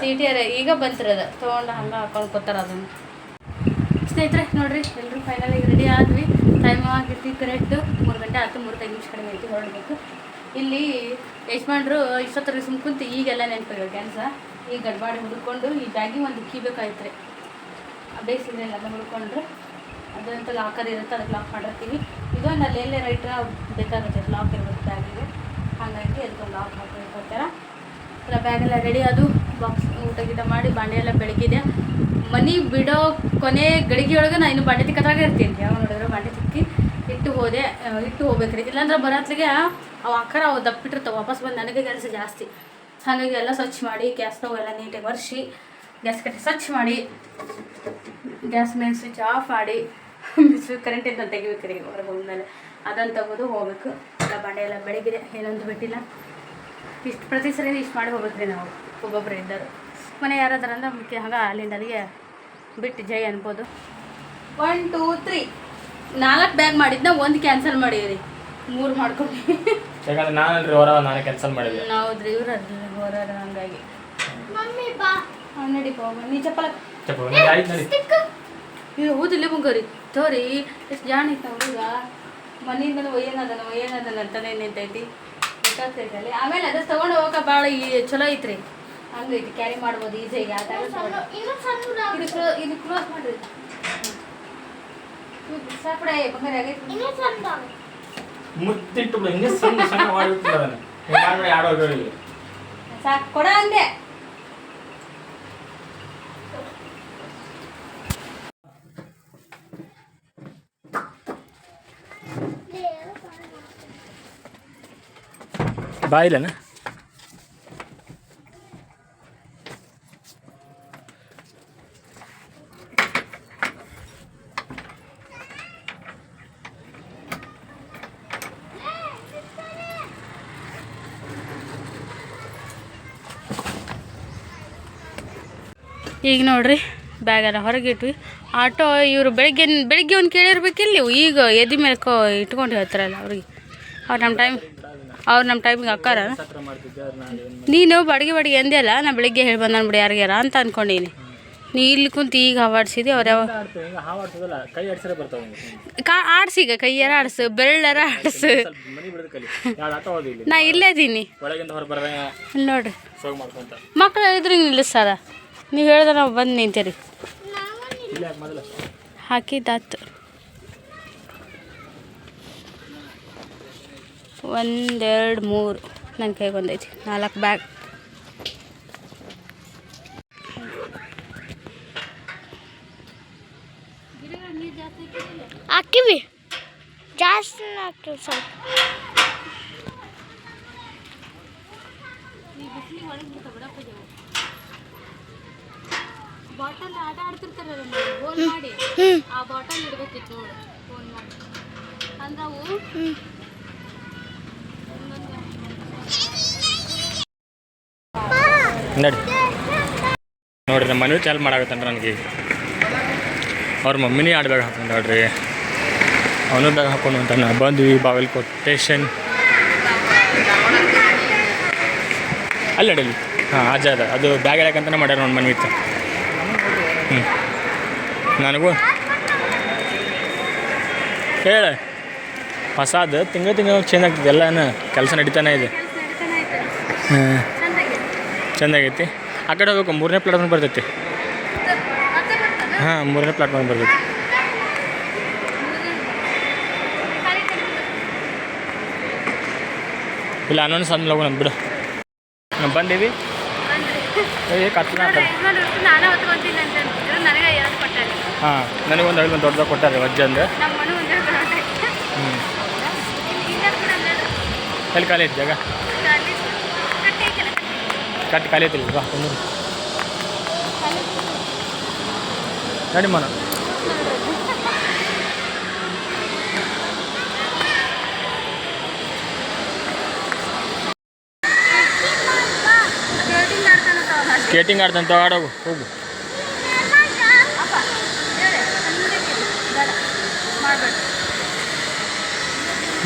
ಸಿಟಿಯರ ಈಗ ಬಂತಿರೋದ ತೊಗೊಂಡು ಹಂಗೆ ಹಾಕೊಂಡು ಕೂತಾರ ಅದನ್ನು. ಸ್ನೇಹಿತರೆ ನೋಡ್ರಿ ಎಲ್ಲರೂ ಫೈನಲ್ ಈಗ ರೆಡಿ ಆದ್ವಿ. ಟೈಮ್ ಆಗಿರ್ತಿ ಕರೆಕ್ಟ್ ಮೂರು ಗಂಟೆ ಆಯ್ತು ಮೂರು ನಿಮಿಷ ಕಡಿಮೆ ಐತಿ ಹೊರಡಬೇಕು. ಇಲ್ಲಿ ಯಜಮಾನ್ರು ಇಷ್ಟೊತ್ತರ ಸುಮ್ ಕುಂತು ಈಗೆಲ್ಲ ನೆನಪಿರೋ ಕೆಲಸ. ಈಗ ಗಡ್ಬಾಡಿ ಹುಡುಕೊಂಡು ಈ ಬ್ಯಾಗಿ ಒಂದು ಕೀ ಬೇಕಾಯ್ತು ರೀ ಬೇಸಿಗೆಲ್ಲ ಹುಡ್ಕೊಂಡ್ರೆ ಅದಂತ ಲಾಕರ್ ಇರುತ್ತೆ, ಅದಕ್ಕೆ ಲಾಕ್ ಮಾಡಿರ್ತೀವಿ. ಇದು ಅಲ್ಲಿ ಎಲ್ಲೇ ರೈಟ್ರ ಬೇಕಾಗುತ್ತೆ ಲಾಕ್ ಇರುತ್ತೆ ಬ್ಯಾಗಿಗೆ ಹಾಗಾಗಿ ಅದಕ್ಕೆ ಲಾಕ್ ಹಾಕಿರ್ತಾರ ಎಲ್ಲ ಬ್ಯಾಗೆಲ್ಲ ರೆಡಿ ಅದು ಬಾಕ್ಸ್ ಊಟ ಗೀಟ ಮಾಡಿ ಬಾಂಡೆ ಎಲ್ಲ ಬೆಳಗಿದೆ. ಮನೆ ಬಿಡೋ ಕೊನೆ ಗಳಿಗೆಯೊಳಗೆ ನಾನು ಇನ್ನು ಬಾಂಡೆ ತಿಕ್ಕದಾಗ ಇರ್ತೀನಿ. ಯಾವಾಗ ನೋಡಿದ್ರೆ ಬಾಂಡೆ ತಿಕ್ಕಿ ಇಟ್ಟು ಹೋದೆ ಇಟ್ಟು ಹೋಗ್ಬೇಕ್ರಿ. ಇಲ್ಲಾಂದ್ರೆ ಬರತ್ಲಿಗೆ ಅವು ಆಕಾರ ಅವು ದಪ್ಪಿಟ್ಟಿರ್ತಾವೆ, ವಾಪಸ್ ಬಂದು ನನಗೆ ಕೆಲಸ ಜಾಸ್ತಿ. ಹಾಗಾಗಿ ಎಲ್ಲ ಸ್ವಚ್ಛ ಮಾಡಿ, ಗ್ಯಾಸ್ ಸ್ಟವ್ ಎಲ್ಲ ನೀಟಾಗಿ ಒರೆಸಿ, ಗ್ಯಾಸ್ ಕಟ್ಟಿ ಸ್ವಚ್ಛ ಮಾಡಿ, ಗ್ಯಾಸ್ ಮೇನ್ ಸ್ವಿಚ್ ಆಫ್ ಮಾಡಿ. ಕರೆಂಟ್ ಇದ್ದಂತ ತೆಗಿಬೇಕ್ರಿ ಹೊರಗೆ ಹೋದ್ಮೇಲೆ. ಅದನ್ನು ತಗೋದು ಹೋಗ್ಬೇಕು. ಎಲ್ಲ ಬಾಂಡೆ ಎಲ್ಲ ಬೆಳಿಗ್ಗೆ ಏನೊಂದು ಬಿಟ್ಟಿಲ್ಲ. ಇಷ್ಟು ಪ್ರತಿ ಸರಿ ಇಷ್ಟು ಮಾಡಿ ಹೋಗ್ಬೇಕ್ರಿ ನಾವು. ಒಬ್ಬೊಬ್ಬರು ಇದ್ದರು. ಮನೆ ಯಾರಾದ್ರಂದ್ರೆ ಮುಖ್ಯ ಹಂಗೆ ಅಲ್ಲಿಂದ ಅಲ್ಲಿಗೆ ಬಿಟ್ಟು ಜೈ ಅನ್ಬೋದು. ಒನ್ ಟೂ ತ್ರೀ ನಾಲ್ಕು ಬ್ಯಾಗ್ ಮಾಡಿದ್ನ ಒಂದು ಕ್ಯಾನ್ಸಲ್ ಮಾಡೀವಿ ಮೂರು ಮಾಡ್ಕೊಂಡು. ಯಾಕಂದ್ರೆ ನಾನಲ್ರಿ ಹೊರ ನಾನು ಕ್ಯಾನ್ಸಲ್ ಮಾಡಿದ್ದೆ ಇವ್ರ ಹೊರ ಹಂಗಾಗಿ. ಮಮ್ಮಿ ಬಾ. ಹಾಂ ನಡಿ ಹೋಗ ನೀ ಚಪ್ಪಲ ಚಪ್ಪಲ ಇದು ಹೌದಿಲ್ಲ ಮುಂಗರಿ ತೋರಿ ಎಷ್ಟು ಜಾಣ ಐತೆ ಹುಡುಗ ಮನೆಯಿಂದ ಒಯ್ಯನದನ ಒಯ್ಯನದನ ಅಂತಾನೆ ನಿಂತೈತಿ. ಗೊತ್ತಾಗ್ತೈತಲ್ಲಿ ಆಮೇಲೆ ಅದು ತಗೊಂಡು ಹೋಗಕ್ಕೆ ಭಾಳ ಈ ಚಲೋ ಐತ್ರಿ. ಹಂಗೈತಿ ಕ್ಯಾರಿ ಮಾಡ್ಬೋದು ಈಸಿಯಾಗಿ ಆ ಥರ ಇದು ಕ್ಲೋ ಇದು ಕ್ಲೋಸ್ ಮಾಡ್ರಿ. ಬಂಗಾರ ಆಗೈತಿ. ಸಣ್ಣ ಮುತ್ತಿಟ್ಟು ಹಿಂಗೆ ಸಣ್ಣ ಸಣ್ಣ ಯಾರೋ ಸಾಕು ಕೊಡ ಅಂದೆ. ಬಾಯಿಲನ? ಈಗ ನೋಡ್ರಿ ಬ್ಯಾಗೆಲ್ಲ ಹೊರಗಿಟ್ವಿ ಆಟೋ ಇವರು ಬೆಳಿಗ್ಗೆ ಬೆಳಿಗ್ಗೆ ಒಂದು ಕೇಳಿರ್ಬೇಕಿಲ್ಲ ಈಗ ಎದಿ ಮೇಲೆ ಕೋ ಇಟ್ಕೊಂಡು ಹೇಳ್ತಾರಲ್ಲ ಅವ್ರಿಗೆ. ಅವ್ರು ನಮ್ಮ ಟೈಮ್ ಅವ್ರು ನಮ್ಮ ಟೈಮಿಗೆ ಅಕ್ಕಾರ? ನಾನು ಬಾಡಿಗೆ ಬಾಡಿಗೆ ಎಂದೇ ಅಲ್ಲ, ನಾ ಬೆಳಿಗ್ಗೆ ಹೇಳಿ ಬಂದಾನ ಬಿಡಿ ಯಾರಿಗ್ಯಾರ ಅಂತ ಅನ್ಕೊಂಡೀನಿ ನೀ ಇಲ್ಲಿ ಕುಂತು ಈಗ ಹಾವಾಡ್ಸಿದಿ ಅವ್ರು ಯಾವ ಕೈ ಆಡ್ಸೀಗ ಕೈಯಾರ ಆಡ್ಸು, ಬೆರಳಾರ ಆಡ್ಸು. ನಾ ಇಲ್ಲೇ ಇದ್ದೀನಿ ನೋಡ್ರಿ ಮಕ್ಕಳು ಇದ್ರೆ ನಿಲ್ಲಿಸ್ತಾರ? ನೀವು ಹೇಳಿದ್ರೆ ನಾವು ಬಂದು ನಿಂತೀರಿ. ಹಾಕಿದ್ದಾತು ಒಂದೆರಡು ಮೂರು. ನನ್ನ ಕೈಗೆ ಒಂದೈತಿ. ನಾಲ್ಕು ಬ್ಯಾಗ್. ಹಾಕಿವಿ. ಜಾಸ್ತಿ ಹಾಕ್ತೀವಿ ಸ್ವಲ್ಪ. ಬಾಟಲ್ ಆಟ ಆಡ್ತಿರ್ತಾರಲ್ಲ ಗೋಲ್ ಮಾಡಿ. ಆ ಬಾಟಲ್ ಇಡ್ಬೇಕಿತ್ತು ನೋಡು ಫೋನ್ ಮಾಡಿ. ಅಂದ್ರೆ ಅವು ನಡಿ. ನೋಡಿರಿ ನಮ್ಮ ಮನೆ ಚಾಲು ಮಾಡಾಕತ್ತಾನ ನನಗೆ ಅವ್ರ ಮಮ್ಮಿನೇ ಆಡ್ ಬ್ಯಾಗ್ ಹಾಕೊಂಡು ನೋಡ್ರಿ. ಅವನು ಬ್ಯಾಗ್ ಹಾಕೊಂಡು ಅಂತಾನೆ ಬಂದ್ವಿ ಬಾಗಲಕೋಟೆ ಸ್ಟೇಷನ್ ಅಲ್ಲಿ ನಡೀಲಿ ಹಾಂ ಅಜ್ಜ ಅದ. ಅದು ಬ್ಯಾಗ್ ಇಡಕ್ಕಂತಾನೆ ಮಾಡ್ಯಾರ ನೋಡಿ ಮನೆ ಇತ್ತು ಹ್ಞೂ ನನಗೂ. ಹೇಳ. ಹೊಸಾದ ತಿಂಗಳು ತಿಂಗಳು ಚೇಂಜ್ ಆಗ್ತದೆ. ಎಲ್ಲ ಕೆಲಸ ನಡೀತಾನೆ ಇದೆ. ಹ್ಞೂ ಚೆಂದಾಗೈತಿ. ಆ ಕಡೆ ಹೋಗ್ಬೇಕು, ಮೂರನೇ ಪ್ಲಾಟ್ಫಾರ್ಮ್ ಬರ್ತೈತಿ. ಹಾಂ, ಮೂರನೇ ಪ್ಲಾಟ್ಫಾರ್ಮ್ ಬರ್ತೈತಿ. ಇಲ್ಲ, ಅನ್ನೋನ್ ಸಣ್ಣ ಲಗು ಬಿಡು. ನಾವು ಬಂದೀವಿ. ಹಾಂ ನನಗೊಂದು ನಾನೇ ಹೊತ್ಕೊಂತೀನಿ ಅಂತ ಅಂತಿದ್ರು ನನಗೆ ಎರಡು ಕೊಟ್ಟಾರೆ ಹಾಂ ನನಗೆ ಒಂದು ದೊಡ್ಡದಾಗ ಕೊಟ್ಟಾರೆ ವಜ್ಜ ನಮ್ಮ ಮುಂದೆ ಹ್ಞೂ ಅಂದ್ರೆ ಎಲ್ಲಿ ಖಾಲಿ ಐತಿ ಜಾಗ? ಕಟ್ಟಿ ಖಾಲಿ ಐತಿಲ್ಲ ಬಾ ಒಂದು ನಡಿ ಮನ. ಸ್ಕೇಟಿಂಗ್ ಆಡ್ದಂತ ಆಡೋಗು, ಹೋಗು.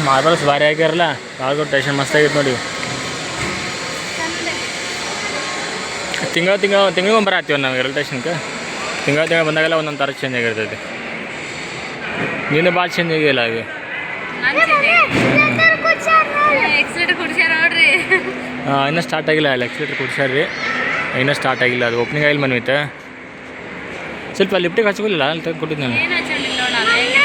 ಮಾರ್ಬಲ್ಸ್ ಭಾರಿ ಆಗ್ಯಾರಲ್ಲ ಯಾವ್ದು ಟೆನ್ಷನ್ ಮಸ್ತ್ ಆಗೈತೆ ನೋಡಿ. ತಿಂಗಳ ತಿಂಗಳ ತಿಂಗಳಿಗೊಂದು ಬರತ್ತೀವಿ ನಾವು ಎರಡು ಟೇಷನ್ಗೆ ತಿಂಗಳ ತಿಂಗಳ ಬಂದಾಗೆಲ್ಲ ಒಂದೊಂದು ಥರ ಚೇಂಜ್ ಆಗಿರ್ತೈತಿ. ನೀನು ಭಾಳ ಚೇಂಜ್ ಆಗಿಲ್ಲ ಕುಡ್ಸ್ಯಾರ ನೋಡ್ರಿ. ಹಾಂ ಇನ್ನೂ ಸ್ಟಾರ್ಟ್ ಆಗಿಲ್ಲ ಅಲ್ಲಿ ಎಕ್ಸಿಲೇಟರ್ ಕೊಡ್ಸ್ಯಾರ್ರಿ. ಇನ್ನೂ ಸ್ಟಾರ್ಟ್ ಆಗಿಲ್ಲ ಅದು ಓಪನಿಂಗ್ ಆಗಿಲ್ಲ ಮನ್ವಿತ ಸ್ವಲ್ಪ ಲಿಫ್ಟಿಗೆ ಹಚ್ಕೊಳ್ಳಿಲ್ಲ ತೆಗೆದು ಕೊಟ್ಟಿದ್ದು ನಾನು ಏನು ಹಚ್ಕೊಂಡಿಲ್ಲ ನೋಡು ನಾನು ಇದೇ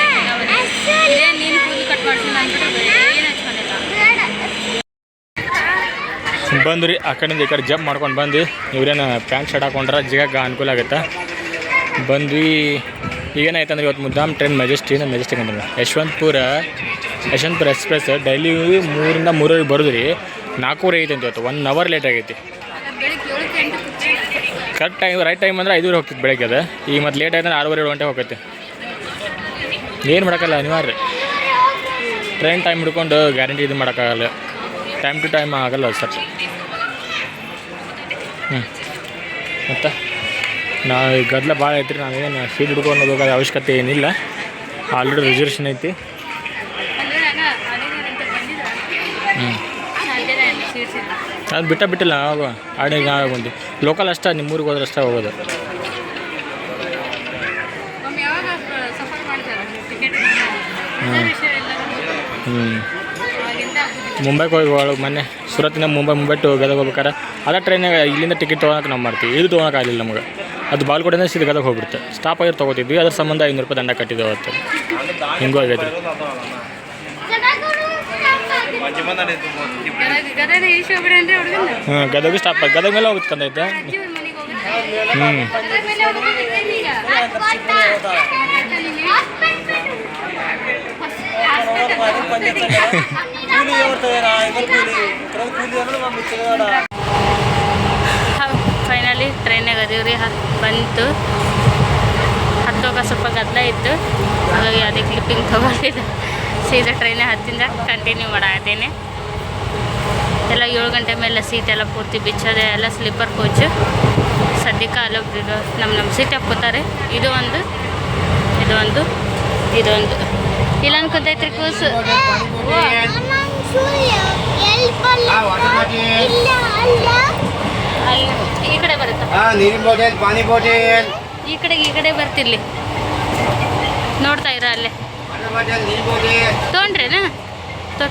ನೀನು ಕೂದಲು ಕಟ್ ಮಾಡ್ಸಿ ಅಂದ್ಬಿಟ್ಟು ಏನು ಹಚ್ಕೊಂಡಿಲ್ಲ ಬಂದು ರೀ ಆ ಕಡೆಯಿಂದ ಈ ಕಡೆ ಜಂಪ್ ಮಾಡ್ಕೊಂಡು ಬಂದು ಇವ್ರೇನು ಪ್ಯಾಂಟ್ ಶರ್ಟ್ ಹಾಕೊಂಡ್ರೆ ಜಿಗಾಗ ಅನುಕೂಲ ಆಗುತ್ತೆ? ಬಂದ್ವಿ. ಈಗೇನಾಯ್ತಂದ್ರೆ ಇವತ್ತು ಮುದ್ದಾಮ್ ಟ್ರೈನ್ ಮೆಜೆಸ್ಟಿಕ್ ಮೆಜೆಸ್ಟಿಕ್ ಅಂತ ಯಶವಂತಪುರ ಯಶವಂತಪುರ ಎಕ್ಸ್ಪ್ರೆಸ್ ಡೈಲಿ ಮೂರಿಂದ ಮೂರರಿಗೆ ಬರೋದು ರೀ ನಾಲ್ಕೂವರೆ ಐತೆ ಅಂತ ಇವತ್ತು ಒನ್ ಅವರ್ ಲೇಟ್ ಆಗೈತಿ. ಕರೆಕ್ಟ್ ಟೈಮ್ ರೈಟ್ ಟೈಮ್ ಅಂದ್ರೆ ಐದೂವರೆ ಹೋಗ್ತಿತ್ತು ಬೆಳಗ್ಗೆ ಅದು. ಈಗ ಮತ್ತೆ ಲೇಟ್ ಆಯ್ತಂದ್ರೆ ಆರೂವರೆ, ಏಳು ಗಂಟೆ ಹೋಗುತ್ತೆ. ಏನು ಮಾಡೋಕ್ಕಲ್ಲ ಅನಿವಾರ್ಯ. ಟ್ರೈನ್ ಟೈಮ್ ಹಿಡ್ಕೊಂಡು ಗ್ಯಾರಂಟಿ ಇದು ಮಾಡೋಕ್ಕಾಗಲ್ಲ. ಟೈಮ್ ಟು ಟೈಮ್ ಆಗಲ್ಲ ಸರ್. ಹ್ಞೂ ಮತ್ತು? ನಾವು ಈ ಗದ್ದಲ ಭಾಳ ಐತ್ರಿ ನಾವೇನು ಸೀಟ್ ಹಿಡ್ಕೊಂಡು ಹೋಗೋದ ಅವಶ್ಯಕತೆ ಏನಿಲ್ಲ. ಆಲ್ರೆಡಿ ರಿಸರ್ವೇಷನ್ ಐತಿ. ಹ್ಞೂ ಅದು ಬಿಟ್ಟ ಬಿಟ್ಟಿಲ್ಲ ನಾವು ಆಡಿಗೆ ನಾವು ಬಂದು ಲೋಕಲ್ ಅಷ್ಟೇ ನಿಮ್ಮೂರಿಗೆ ಹೋದ್ರೆ ಅಷ್ಟೇ ಹೋಗೋದು. ಹ್ಞೂ ಹ್ಞೂ ಮುಂಬೈಗೆ ಹೋಗಿ ಮೊನ್ನೆ ಸುರತ್ತಿನ ಮುಂಬೈ ಮುಂಬೈ ಟು ಗದಗ ಹೋಗ್ಬೇಕಾರೆ ಅದೇ ಟ್ರೈನಾಗ ಇಲ್ಲಿಂದ ಟಿಕೆಟ್ ತೊಗೊಳಕ್ಕೆ ನಾವು ಮಾಡ್ತೀವಿ. ಇದು ತೊಗೊಳಕ್ಕಾಗಲಿಲ್ಲ ನಮಗೆ. ಅದು ಬಾಲ್ಕೋಟೆಯಿಂದ ಸಿದ್ಧ ಗದಗ ಹೋಗ್ಬಿಡುತ್ತೆ. ಸ್ಟಾಪ್ ಆಗಿ ತೊಗೋತಿದ್ವಿ, ಅದ್ರ ಸಂಬಂಧ ಐನೂರು ರೂಪಾಯಿ ದಂಡ ಕಟ್ಟಿದ್ದೆ ಅವತ್ತು. ಹಿಂಗೂ ಆಗೈತೆ ಹ್ಞೂ ಗದಗ ಸ್ಟಾಪ್ ಗದಗ ಮೇಲೆ ಹೋಗುತ್ತೆ ಕಂದೈತೆ ಅಜ್ಜಿ ಫೈನಲಿ ಟ್ರೈನಾಗ ಅದೀವ್ರಿ. ಬಂತು. ಹತ್ತೋಗ ಸ್ವಲ್ಪ ಗದ್ದಲ ಇತ್ತು. ಹಾಗಾಗಿ ಅದೇ ಕ್ಲಿಪ್ಪಿಂಗ್ ತೊಗೊಂಡಿದ್ದೆ. ಸೀದಾ ಟ್ರೈನೇ ಹತ್ತಿಂದ ಕಂಟಿನ್ಯೂ ಮಾಡಾಕತ್ತೇನೆ. ಎಲ್ಲ ಏಳು ಗಂಟೆ ಮೇಲೆ ಸೀಟ್ ಎಲ್ಲ ಪೂರ್ತಿ ಬಿಚ್ಚೋದೆ ಎಲ್ಲ ಸ್ಲೀಪರ್ ಕೋಚ್. ಸದ್ಯಕ್ಕೆ ಅಲ್ಲೊಬ್ರು ನಮ್ಮ ನಮ್ಮ ಸೀಟ್ ಹಾಕ್ಕೋತಾರೆ ಇದು ಒಂದು ಇದು ಒಂದು ಇದೊಂದು ಇಲ್ಲ ಅನ್ಕೊತೈತ್ರಿ ಕೂಸು. ಈ ಕಡೆ ಬರುತ್ತಾ? ಹಾ ನೀರಿನ ಬಾಟಲ್ ಪಾನಿ ಬಾಟಲ್ ಈ ಕಡೆ ಈ ಕಡೆ ಬರ್ತಿರ್ಲಿ ನೋಡ್ತಾ ಇರ ಅಲ್ಲೇ. ತೊಗೊಂಡ್ರೇನಾ? ತೊ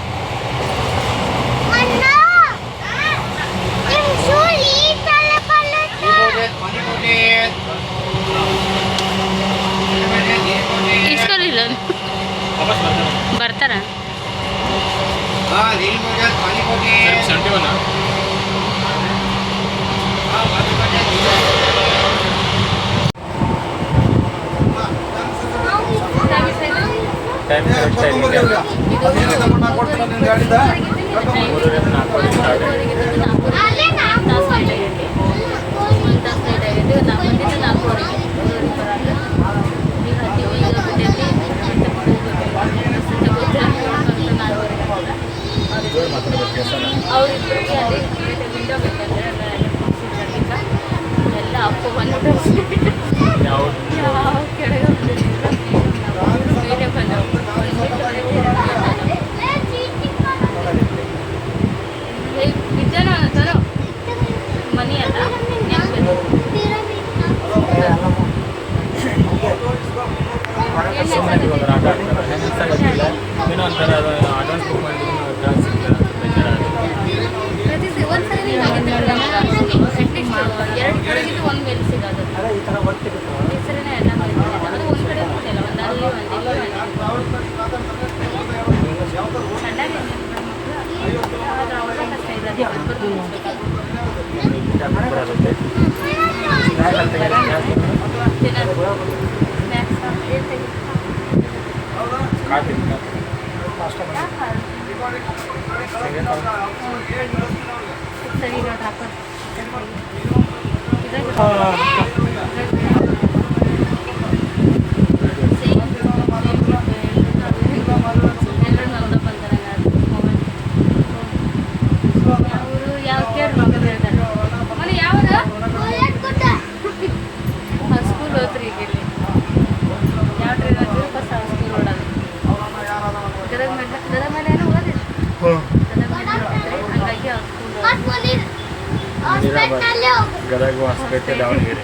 ದಾವಣಗೆರೆ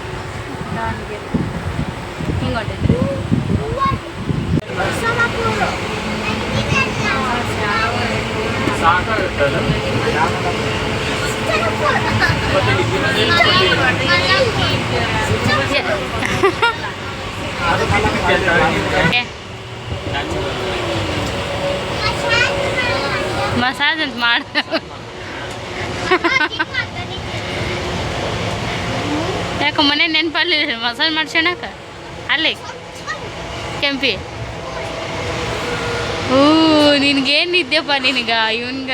ದಾವಣಗೆರೆ ಹಿಂಗೆ ಹೊಂಟಿದ್ರಿ ಸಾಕಾಗುತ್ತಲ್ಲ ಏ ಮಸಾಜ್ ಅಂತ ಮಾಡ ಯಾಕೆ ಮನೆ ನೆನಪಲ್ಲಿ ಮಸಾಜ್ ಮಾಡ್ಸೋಣಕ ಅಲ್ಲಿ? ಕೆಂಪಿ? ಹೂ ನಿನ್ಗೇನು ನಿದ್ದೆಪ್ಪ ನಿನಗ? ಇವನ್ಗ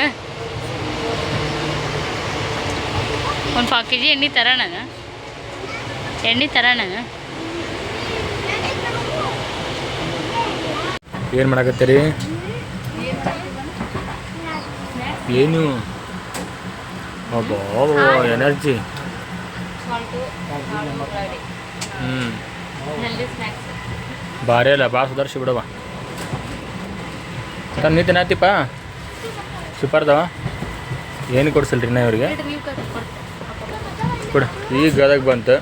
ಒಂದು ಪಾವ್ ಕೆ ಜಿ ಎಣ್ಣೆ ತರೋಣ ಎಣ್ಣೆ ತರೋಣ ಏನು ಮಾಡಕತ್ತೀರಿ? ಏನು? ಎನರ್ಜಿ. ಹ್ಞೂ ಭಾರಿ ಅಲ್ಲ ಭಾಳ ಸುಧಾರಿಸಿ ಬಿಡವ ನಾತಿಪ್ಪ ಸೂಪರ್ದವ ಏನು ಕೊಡ್ಸಲ್ರಿ ನಾ ಇವ್ರಿಗೆ? ಕೊಡ. ಈಗ ಗದಗ ಬಂತು.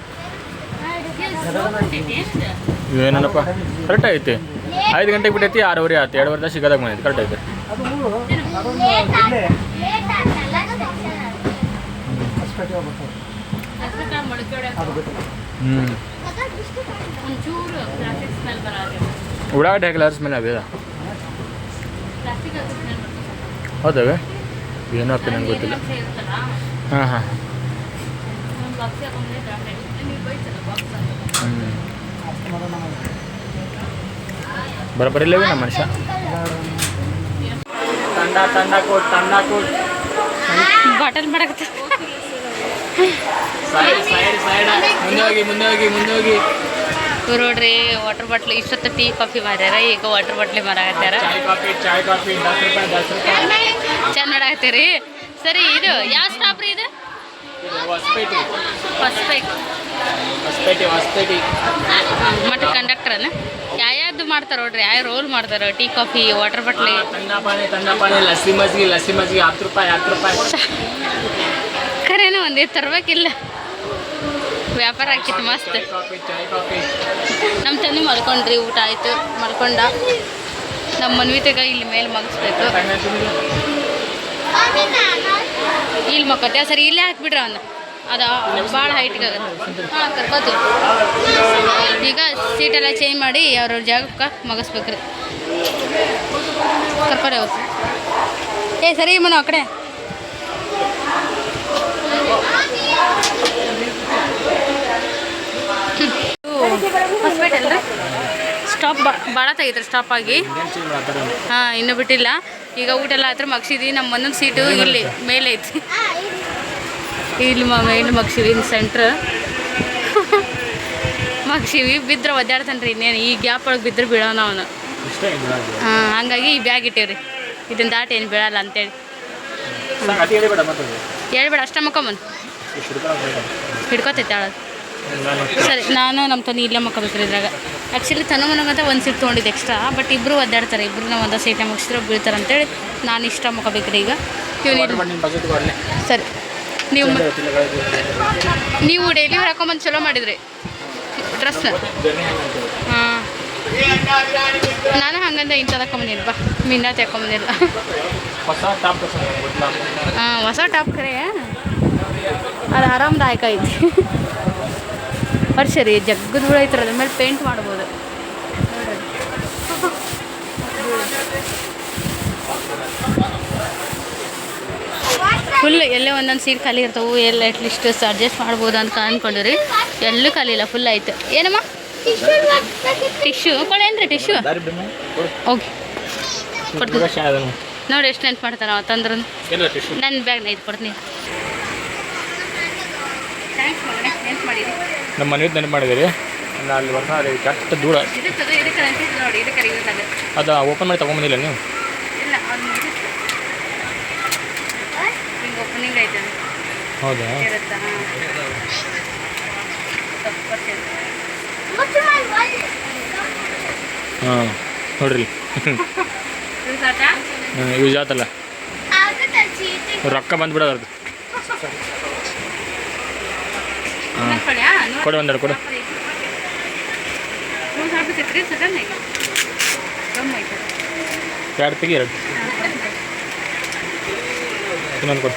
ಏನೇನಪ್ಪ ಕರೆಕ್ಟ್ ಐತಿ ಐದು ಗಂಟೆಗೆ ಬಿಟ್ಟೈತಿ ಆರೂವರೆ ಆಯ್ತು ಎರಡುವರೆ ತಾಸು ಗದಗ ಬಂದೈತಿ. ಕರೆಕ್ಟ್ ಐತಿ ಹ್ಞೂ ಒಂಚೂರು ಪ್ಲಾಸ್ಟಿಕ್ ಸ್ಮೆಲ್ ಬರೋದು ಉಳ್ಳಾಗಡ್ಡಿ ಹಾಕಲ್ಲ ಸ್ಮೆಲ್ ಅದ ಪ್ಲಾಸ್ಟಿಕ್ ಸ್ಮೆಲ್ ಬರ್ತದೆ. ಹೌದವೆ? ಏನೋ ಅಪ್ಪಿ ನಂಗೆ ಗೊತ್ತಿಲ್ಲ. ಹಾಂ ಹಾಂ. ಬರಬರಿಲ್ಲವೇ ನಮ್ಮ ಮನುಷ್ಯ? ತಂಡ ತಂಡ ಕೊಟ್ ತಂಡ ಕೊಟ್ ಬಾಟಲ್ ಮಾಡಕತ್ತ. ಇವ್ರು ನೋಡ್ರಿ ವಾಟರ್ ಬಾಟ್ಲ್ ಇಷ್ಟೊತ್ತು ಟೀ ಕಾಫಿ ಮಾರ್ಯಾರ ಈಗ ವಾಟರ್ ಬಾಟ್ಲಿ ಮಾರಾಕತ್ತಾರ ಚೆಂದ ನೋಡಾಕತ್ತೀರಿ ಸರಿ ಇದು ಯಾವ ಸ್ಟಾಪ್ ರೀ ಇದು? ಹೊಸಪೇಟೆ. ಹೊಸ್ಬೇಕು ಹೊಸಪೇಟೆ ಹೊಸಪೇಟೆ. ಮತ್ತು ಕಂಡಕ್ಟರ್ನ ಯಾವ್ಯಾವ್ದು ಮಾಡ್ತಾರೆ ನೋಡ್ರಿ? ಯಾವ ರೋಲ್ ಮಾಡ್ತಾರೆ? ಟೀ ಕಾಫಿ ವಾಟರ್ ಬಾಟ್ಲಿ ಪಾಣಿ ತಂಡ ಪಾನಿ ಲಸ್ಸಿ ಮಜ್ಗಿ ಲಸ್ಸಿ ಮಜ್ಗಿ ಹತ್ತು ರೂಪಾಯಿ ಹತ್ತು ರೂಪಾಯಿ. ಖರೇನ ಒಂದೇ ತರ್ಬೇಕಿಲ್ಲ. ವ್ಯಾಪಾರ ಆಕಿತ್ತು ಮಸ್ತ್. ನಮ್ಮ ತಂದೆ ಮಲ್ಕೊಂಡ್ರಿ, ಊಟ ಆಯಿತು, ಮಲ್ಕೊಂಡ. ನಮ್ಮ ಮನ್ವಿತೆಗ ಇಲ್ಲಿ ಮೇಲೆ ಮಗಿಸ್ಬೇಕು. ಇಲ್ಲಿ ಮಕ್ಕತ್ತೆ ಸರಿ ಇಲ್ಲೇ ಹಾಕ್ಬಿಡ್ರಿ ಅವನ್ನ ಅದ ಭಾಳ ಹೈಟ್ಗೆ ಹಾಂ, ಕರ್ಕೋತೀವಿ. ಈಗ ಸೀಟೆಲ್ಲ ಚೇಂಜ್ ಮಾಡಿ ಅವ್ರವ್ರ ಜಾಗಕ್ಕೆ ಮಗಿಸ್ಬೇಕ್ರಿ. ಕರ್ಕೊರಿ ಹೋಗ್ತೀವಿ ಏ, ಸರಿ ಮನೋ, ಆ ಕಡೆ. ಹಾಸ್ಪಿಟಲ್ ಸ್ಟಾಪ್ ಭಾಳ ತೆಗಿತಾರೆ ಸ್ಟಾಪ್ ಆಗಿ. ಹಾಂ ಇನ್ನೂ ಬಿಟ್ಟಿಲ್ಲ. ಈಗ ಊಟ ಎಲ್ಲ ಹತ್ರ ಮಗ್ಸಿದ್ವಿ. ನಮ್ಮ ಒಂದೊಂದು ಸೀಟು ಇಲ್ಲಿ ಮೇಲೆ ಐತಿ. ಇಲ್ಲಿ ಮ ಇಲ್ಲಿ ಮಗ್ಸಿವಿ ಇನ್ನು ಸೆಂಟ್ರ್ ಮಗ್ಸಿವಿ ಬಿದ್ರೆ ಒದ್ದಾಡ್ತಾನೆ ರೀ ಇನ್ನೇನು. ಈ ಗ್ಯಾಪ್ ಒಳಗೆ ಬಿದ್ರೆ ಬೀಳೋಣ ಅವನು. ಹಾಂ ಹಂಗಾಗಿ ಈ ಬ್ಯಾಗ್ ಇಟ್ಟೇವ್ರಿ. ಇದನ್ನ ದಾಟಿ ಏನು ಬೀಳಲ್ಲ ಅಂತೇಳಿ. ಹೇಳ್ಬೇಡ ಅಷ್ಟ ಮಕ್ಕಮ್ಮನ್. ಹಿಡ್ಕೊತೈತೆ ಆಳದು ಸರಿ ನಾನು ನಮ್ಮ ತಂದೆ ಇಲ್ಲೇ ಮಕ್ಕೋಬೇಕ್ರಿ ಇದ್ರಾಗ. ಆ್ಯಕ್ಚುಲಿ ತನ್ನ ಮನಗಂತ ಒಂದು ಸೀಟ್ ತೊಗೊಂಡಿದ್ದೆ ಎಕ್ಸ್ಟ್ರಾ ಬಟ್ ಇಬ್ಬರು ಒದ್ದಾಡ್ತಾರೆ ಇಬ್ಬರು ನಾವು ಒಂದು ಸೀಟ್ನ ಮುಗಿಸಿದ್ರೆ ಬೀಳ್ತಾರೆ ಅಂತೇಳಿ ನಾನು ಇಷ್ಟ ಮಕ್ಕಬೇಕ್ರಿ ಈಗ. ಸರಿ. ನೀವು ನೀವು ಡೈಲಿ ಹಾಕೊಂಬಂದು ಚಲೋ ಮಾಡಿದ್ರಿ. ಡ್ರೆಸ್ನ ಹಾಂ. ನಾನು ಹಂಗಂದ ಇಂಥ ತಕೊಂಬಂದಿಲ್ಲ ಬಾ. ಮಿನ್ನ ತಕೊಂಬಂದಿಲ್ಲ ಹಾಂ ಹೊಸ ಟಾಪ್ ಖರೆ ಅದು ಆರಾಮದಾಯಕ ಐತಿ. ವರ್ಷ ರೀ ಜಗ್ಗದ ಹುಳ ಐತ್ರ ಅದ್ರ ಮೇಲೆ ಪೇಂಟ್ ಮಾಡ್ಬೋದು. ಫುಲ್ ಎಲ್ಲೇ ಒಂದೊಂದು ಸೀಟ್ ಖಾಲಿ ಇರ್ತವೆ ಎಲ್ಲ ಅಟ್ಲೀಸ್ಟ್ ಅಡ್ಜಸ್ಟ್ ಮಾಡ್ಬೋದು ಅಂತ ಅಂದ್ಕೊಂಡಿರಿ ಎಲ್ಲೂ ಖಾಲಿ ಇಲ್ಲ ಫುಲ್ ಆಯ್ತು. ಏನಮ್ಮ? ಟಿಶ್ಯೂ ಕೊಡೇನ್ರಿ ಟಿಶ್ಯೂ ಓಕೆ ಕೊಡ್ತೀನಿ. ನೋಡಿ ಎಷ್ಟು ನೆನ್ಪು ಮಾಡ್ತಾನೆ ಅವ ತಂದ್ರು ನನ್ನ ಬ್ಯಾಗ್ನ ಇದು ಕೊಡ್ತೀನಿ. ಥ್ಯಾಂಕ್ಸ್ ಮಗನೇ ನೆನ್ಪು ಮಾಡಿರಿ. ನಮ್ಮ ಮನೆ ನೆನಪು ಮಾಡಿದ್ದೀರಿ? ನಾನು ಅಲ್ಲಿ ವರ್ಷ ಅಲ್ಲಿ ಕೆಟ್ಟ ದೂರ ಅದು ಓಪನ್ ಮಾಡಿ ತೊಗೊಂಬಂದಿಲ್ಲ ನೀವು? ಹೌದಾ? ಇರುತ್ತಾ? ಹಾಂ. ನೋಡ್ರಿ. ಯೂಸ್ ಆತಲ್ಲ ರೊಕ್ಕ ಬಂದ್ಬಿಡೋದು ಕೊಡು ಒಂದೆರಡು ಕೊಡು. ಎರಡು ತೆಗಿ ಎರಡು. ಇನ್ನೊಂದು ಕೊಡು.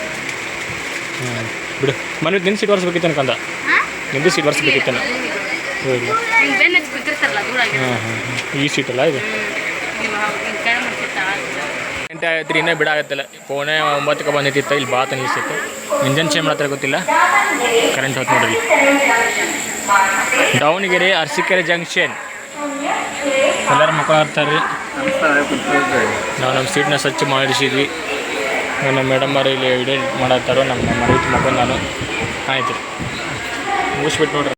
ಬಿಡು. ಮನೆ ನಿನ್ನ ಸೀಟ್ ಒರೆಸ್ಬೇಕಿತ್ತು ಅನ್ಕಂದ ನಿಂದು ಸೀಟ್ ಒರೆಸ್ಬೇಕಿತ್ತು ಹಾಂ ಹಾಂ ಹಾಂ ಈ ಸೀಟಲ್ಲ ಇದು. ಗಂಟೆ ಆಯ್ತು ಇನ್ನೂ ಬಿಡಾಗತ್ತಲ್ಲ ಪೋಣೆ ಒಂಬತ್ತಕ್ಕೆ ಬಂದಿತ್ತು ಇಲ್ಲಿ ಬಾತ್ ನಿಲ್ಲಿಸಿತ್ತು ಇಂಜನ್ ಚೇಂಜ್ ಮಾಡ್ತಾರೆ ಗೊತ್ತಿಲ್ಲ. ಕರೆಂಟ್ ಹೋಗ್ತಾ ನೋಡ್ರಿ ದಾವಣಗೆರೆ ಅರಸಿಕೆರೆ ಜಂಕ್ಷನ್. ಎಲ್ಲರ ಮಕ್ಕಳು ಆಡ್ತಾರೆ ನಾವು ನಮ್ಮ ಸೀಟ್ನ ಸ್ವಚ್ಛ ಮಾಡಿಸಿದ್ವಿ. ನಮ್ಮ ಮೇಡಮ್ ಅವರು ಇಲ್ಲಿ ವಿಡಿಯೋ ಮಾಡತ್ತಾರೋ ನಮ್ಮ ಮನೆ ಮಕ್ಕಳು ನಾನು ಆಯ್ತು ರೀ. ಮುಗಿಸ್ಬಿಟ್ಟು ನೋಡ್ರಿ.